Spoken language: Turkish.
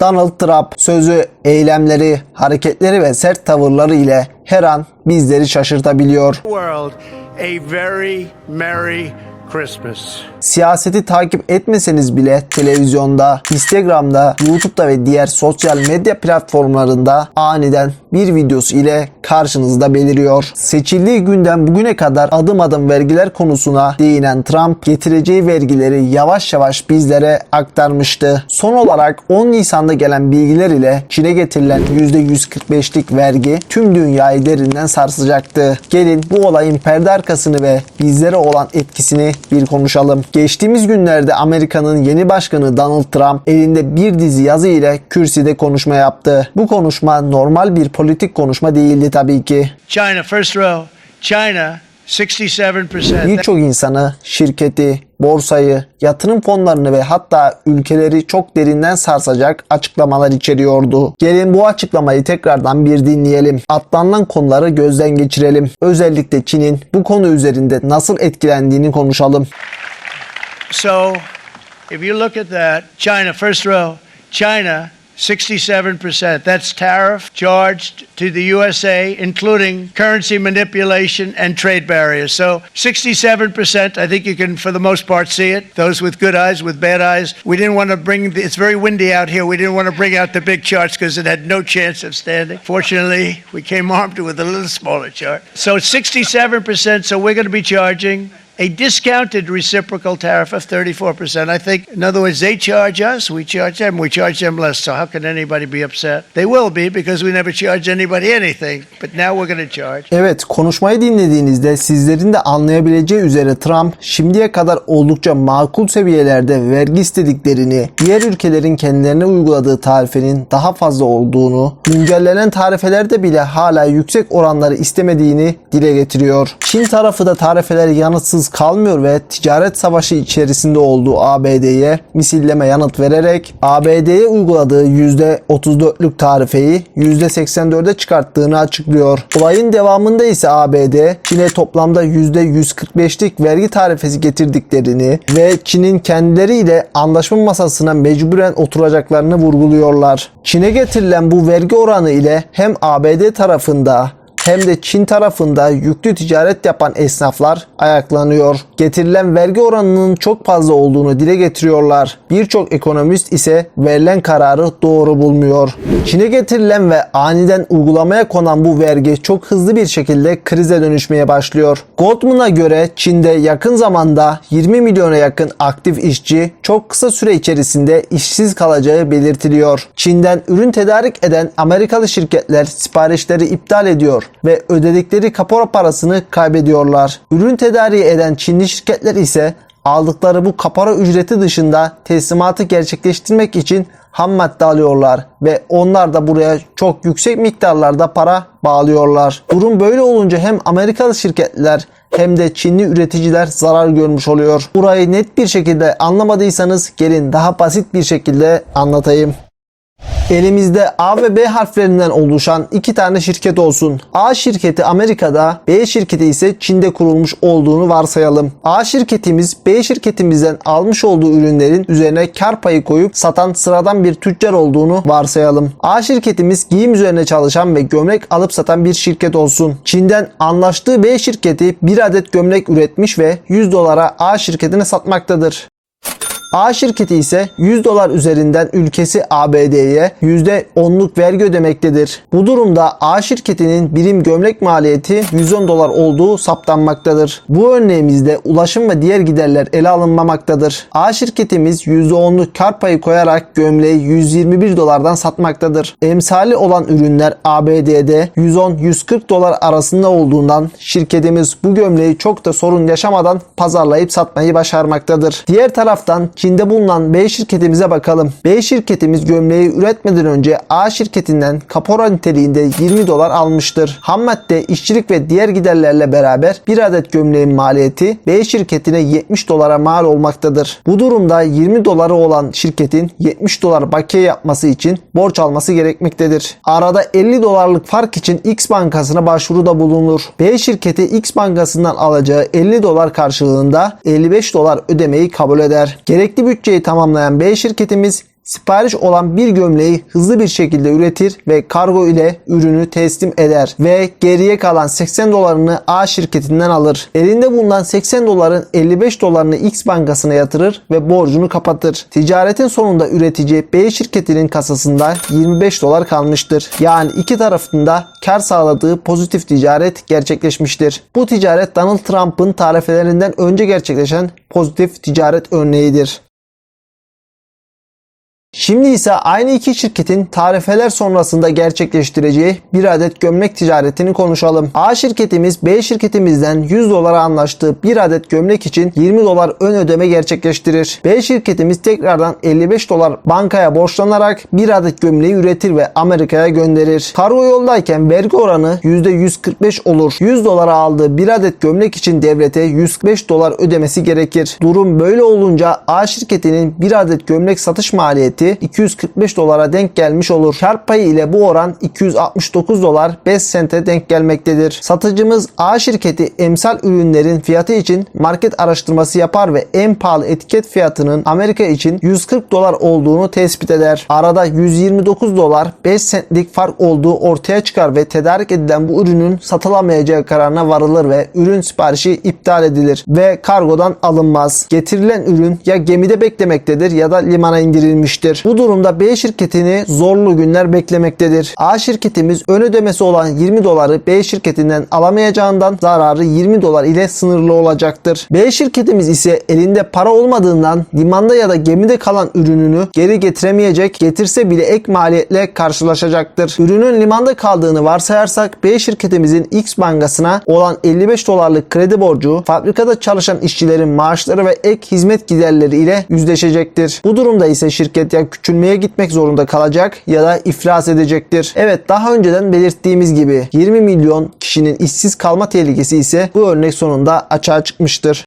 Donald Trump sözü, eylemleri, hareketleri ve sert tavırları ile her an bizleri şaşırtabiliyor. world a very Merry. Siyaseti takip etmeseniz bile televizyonda, Instagram'da, YouTube'da ve diğer sosyal medya platformlarında aniden bir videosu ile karşınızda beliriyor. Seçildiği günden bugüne kadar adım adım vergiler konusuna değinen Trump getireceği vergileri yavaş yavaş bizlere aktarmıştı. Son olarak 10 Nisan'da gelen bilgiler ile Çin'e getirilen %145'lik vergi tüm dünyayı derinden sarsacaktı. Gelin bu olayın perde arkasını ve bizlere olan etkisini bir konuşalım. Geçtiğimiz günlerde Amerika'nın yeni başkanı Donald Trump elinde bir dizi yazı ile kürsüde konuşma yaptı. Bu konuşma normal bir politik konuşma değildi tabii ki. China, first row. China, 67%. Birçok insanı, şirketi, borsayı, yatırım fonlarını ve hatta ülkeleri çok derinden sarsacak açıklamalar içeriyordu. Gelin bu açıklamayı tekrardan bir dinleyelim. Atlanılan konuları gözden geçirelim. Özellikle Çin'in bu konu üzerinde nasıl etkilendiğini konuşalım. So, if you look at that, China, first row. China, 67%. That's tariff charged to the USA, including currency manipulation and trade barriers. So 67%, I think you can, for the most part, see it. Those with good eyes, with bad eyes. We didn't want to bring, the, it's very windy out here. We didn't want to bring out the big charts because it had no chance of standing. Fortunately, we came armed with a little smaller chart. So it's 67%, so we're going to be charging a discounted reciprocal tariff of 34%. I think, in other words, they charge us, we charge them, we charge them less. So how can anybody be upset? They will be because we never charge anybody anything. But now we're going to charge. Evet konuşmayı dinlediğinizde sizlerin de anlayabileceği üzere Trump şimdiye kadar oldukça makul seviyelerde vergi istediklerini, diğer ülkelerin kendilerine uyguladığı tarifenin daha fazla olduğunu, güncellenen tarifelerde bile hala yüksek oranları istemediğini dile getiriyor. Çin tarafı da tarifeleri yanıtsız kalmıyor ve ticaret savaşı içerisinde olduğu ABD'ye misilleme yanıt vererek ABD'ye uyguladığı %34'lük tarifeyi %84'e çıkarttığını açıklıyor. Olayın devamında ise ABD Çin'e toplamda %145'lik vergi tarifesi getirdiklerini ve Çin'in kendileriyle anlaşma masasına mecburen oturacaklarını vurguluyorlar. Çin'e getirilen bu vergi oranı ile hem ABD tarafında hem de Çin tarafında yüklü ticaret yapan esnaflar ayaklanıyor. Getirilen vergi oranının çok fazla olduğunu dile getiriyorlar. Birçok ekonomist ise verilen kararı doğru bulmuyor. Çin'e getirilen ve aniden uygulamaya konan bu vergi çok hızlı bir şekilde krize dönüşmeye başlıyor. Goldman'a göre Çin'de yakın zamanda 20 milyona yakın aktif işçi çok kısa süre içerisinde işsiz kalacağı belirtiliyor. Çin'den ürün tedarik eden Amerikalı şirketler siparişleri iptal ediyor ve ödedikleri kapora parasını kaybediyorlar. Ürün tedariği eden Çinli şirketler ise aldıkları bu kapora ücreti dışında teslimatı gerçekleştirmek için ham madde alıyorlar ve onlar da buraya çok yüksek miktarlarda para bağlıyorlar. Durum böyle olunca hem Amerikalı şirketler hem de Çinli üreticiler zarar görmüş oluyor. Burayı net bir şekilde anlamadıysanız gelin daha basit bir şekilde anlatayım. Elimizde A ve B harflerinden oluşan iki tane şirket olsun. A şirketi Amerika'da, B şirketi ise Çin'de kurulmuş olduğunu varsayalım. A şirketimiz B şirketimizden almış olduğu ürünlerin üzerine kar payı koyup satan sıradan bir tüccar olduğunu varsayalım. A şirketimiz giyim üzerine çalışan ve gömlek alıp satan bir şirket olsun. Çin'den anlaştığı B şirketi bir adet gömlek üretmiş ve 100 dolara A şirketine satmaktadır. A şirketi ise 100 dolar üzerinden ülkesi ABD'ye %10'luk vergi ödemektedir. Bu durumda A şirketinin birim gömlek maliyeti 110 dolar olduğu saptanmaktadır. Bu örneğimizde ulaşım ve diğer giderler ele alınmamaktadır. A şirketimiz %10'luk kar payı koyarak gömleği 121 dolardan satmaktadır. Emsali olan ürünler ABD'de 110-140 dolar arasında olduğundan şirketimiz bu gömleği çok da sorun yaşamadan pazarlayıp satmayı başarmaktadır. Diğer taraftan Çin'de bulunan B şirketimize bakalım. B şirketimiz gömleği üretmeden önce A şirketinden kapora niteliğinde 20 dolar almıştır. Ham madde, işçilik ve diğer giderlerle beraber bir adet gömleğin maliyeti B şirketine 70 dolara mal olmaktadır. Bu durumda 20 doları olan şirketin 70 dolar bakiye yapması için borç alması gerekmektedir. Arada 50 dolarlık fark için X bankasına başvuruda bulunur. B şirketi X bankasından alacağı 50 dolar karşılığında 55 dolar ödemeyi kabul eder. Gerekli bütçeyi tamamlayan B şirketimiz sipariş olan bir gömleği hızlı bir şekilde üretir ve kargo ile ürünü teslim eder ve geriye kalan 80 dolarını A şirketinden alır. Elinde bulunan 80 doların 55 dolarını X bankasına yatırır ve borcunu kapatır. Ticaretin sonunda üretici B şirketinin kasasında 25 dolar kalmıştır. Yani iki tarafında kar sağladığı pozitif ticaret gerçekleşmiştir. Bu ticaret Donald Trump'ın tarifelerinden önce gerçekleşen pozitif ticaret örneğidir. Şimdi ise aynı iki şirketin tarifeler sonrasında gerçekleştireceği bir adet gömlek ticaretini konuşalım. A şirketimiz B şirketimizden 100 dolara anlaştığı bir adet gömlek için 20 dolar ön ödeme gerçekleştirir. B şirketimiz tekrardan 55 dolar bankaya borçlanarak bir adet gömleği üretir ve Amerika'ya gönderir. Kargo yoldayken vergi oranı %145 olur. 100 dolara aldığı bir adet gömlek için devlete 105 dolar ödemesi gerekir. Durum böyle olunca A şirketinin bir adet gömlek satış maliyeti 245 dolara denk gelmiş olur. Kar payı ile bu oran 269 dolar 5 sente denk gelmektedir. Satıcımız A şirketi emsal ürünlerin fiyatı için market araştırması yapar ve en pahalı etiket fiyatının Amerika için 140 dolar olduğunu tespit eder. Arada 129 dolar 5 centlik fark olduğu ortaya çıkar ve tedarik edilen bu ürünün satılamayacağı kararına varılır ve ürün siparişi iptal edilir ve kargodan alınmaz. Getirilen ürün ya gemide beklemektedir ya da limana indirilmiştir. Bu durumda B şirketini zorlu günler beklemektedir. A şirketimiz ön ödemesi olan 20 doları B şirketinden alamayacağından zararı 20 dolar ile sınırlı olacaktır. B şirketimiz ise elinde para olmadığından limanda ya da gemide kalan ürününü geri getiremeyecek, getirse bile ek maliyetle karşılaşacaktır. Ürünün limanda kaldığını varsayarsak B şirketimizin X bankasına olan 55 dolarlık kredi borcu fabrikada çalışan işçilerin maaşları ve ek hizmet giderleri ile yüzleşecektir. Bu durumda ise şirket ya küçülmeye gitmek zorunda kalacak ya da iflas edecektir. Evet daha önceden belirttiğimiz gibi 20 milyon kişinin işsiz kalma tehlikesi ise bu örnek sonunda açığa çıkmıştır.